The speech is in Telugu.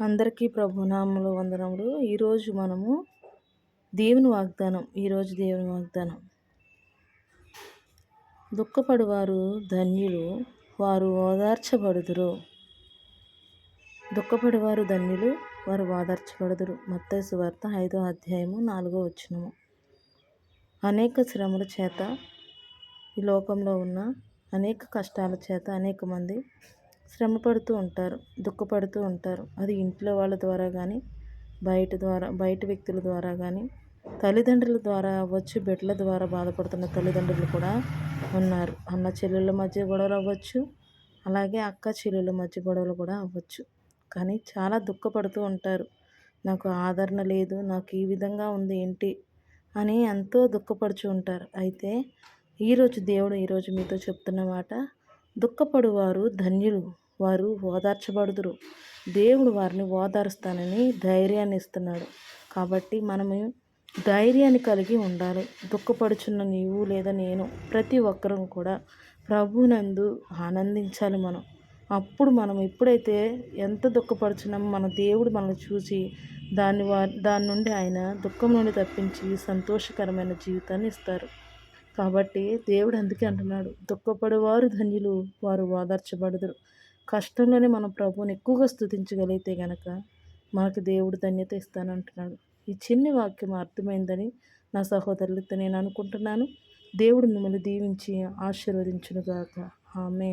అందరికీ ప్రభునాములు వందనములు. ఈరోజు మనము దేవుని వాగ్దానం ఈరోజు దేవుని వాగ్దానం. దుఃఖపడువారు ధన్యులు వారు ఓదార్చబడుదురు. దుఃఖపడివారు ధన్యులు వారు ఓదార్చబడుదురు. మత్తయి వార్త ఐదో అధ్యాయము నాలుగో వచ్చినము అనేక శ్రమల చేత ఈ లోకంలో ఉన్న అనేక కష్టాల చేత అనేక మంది శ్రమ పడుతూ ఉంటారు దుఃఖపడుతూ ఉంటారు. అది ఇంట్లో వాళ్ళ ద్వారా కానీ బయట ద్వారా బయట వ్యక్తుల ద్వారా కానీ తల్లిదండ్రుల ద్వారా అవ్వచ్చు బిడ్డల ద్వారా బాధపడుతున్న తల్లిదండ్రులు కూడా ఉన్నారు. అన్న చెల్లెళ్ళ మధ్య గొడవలు అవ్వచ్చు అలాగే అక్క చెల్లెళ్ళ మధ్య గొడవలు కూడా అవ్వచ్చు. కానీ చాలా దుఃఖపడుతూ ఉంటారు. నాకు ఆదరణ లేదు నాకు ఈ విధంగా ఉంది ఏంటి అని ఎంతో దుఃఖపడుచు ఉంటారు. అయితే ఈరోజు దేవుడు ఈరోజు మీతో చెప్తున్న మాట దుఃఖపడువారు ధన్యులు. వారు ఓదార్చబడుదురు. దేవుడు వారిని ఓదారుస్తానని ధైర్యాన్ని ఇస్తున్నాడు కాబట్టి మనము ధైర్యాన్ని కలిగి ఉండాలి. దుఃఖపడుచున్న నీవు లేదా నేను ప్రతి ఒక్కరం కూడా ప్రభునందు ఆనందించాలి మనం. అప్పుడు మనం ఎప్పుడైతే ఎంత దుఃఖపడుచున్నామో మన దేవుడు మనల్ని చూసి దాన్ని వారి దాని నుండి ఆయన దుఃఖం నుండి తప్పించి సంతోషకరమైన జీవితాన్ని ఇస్తారు. కాబట్టి దేవుడు అందుకే అంటున్నాడు దుఃఖపడేవారు ధన్యులు వారు ఓదార్చబడదురు. కష్టంలోనే మనం ప్రభువుని ఎక్కువగా స్థుతించగలిగితే గనక మనకు దేవుడు ధన్యత ఇస్తానంటున్నాడు ఈ చిన్ని వాక్యం అర్థమైందని నా సహోదరులతో నేను అనుకుంటున్నాను. దేవుడు మిమ్మల్ని దీవించి ఆశీర్వదించునుగాక. ఆమె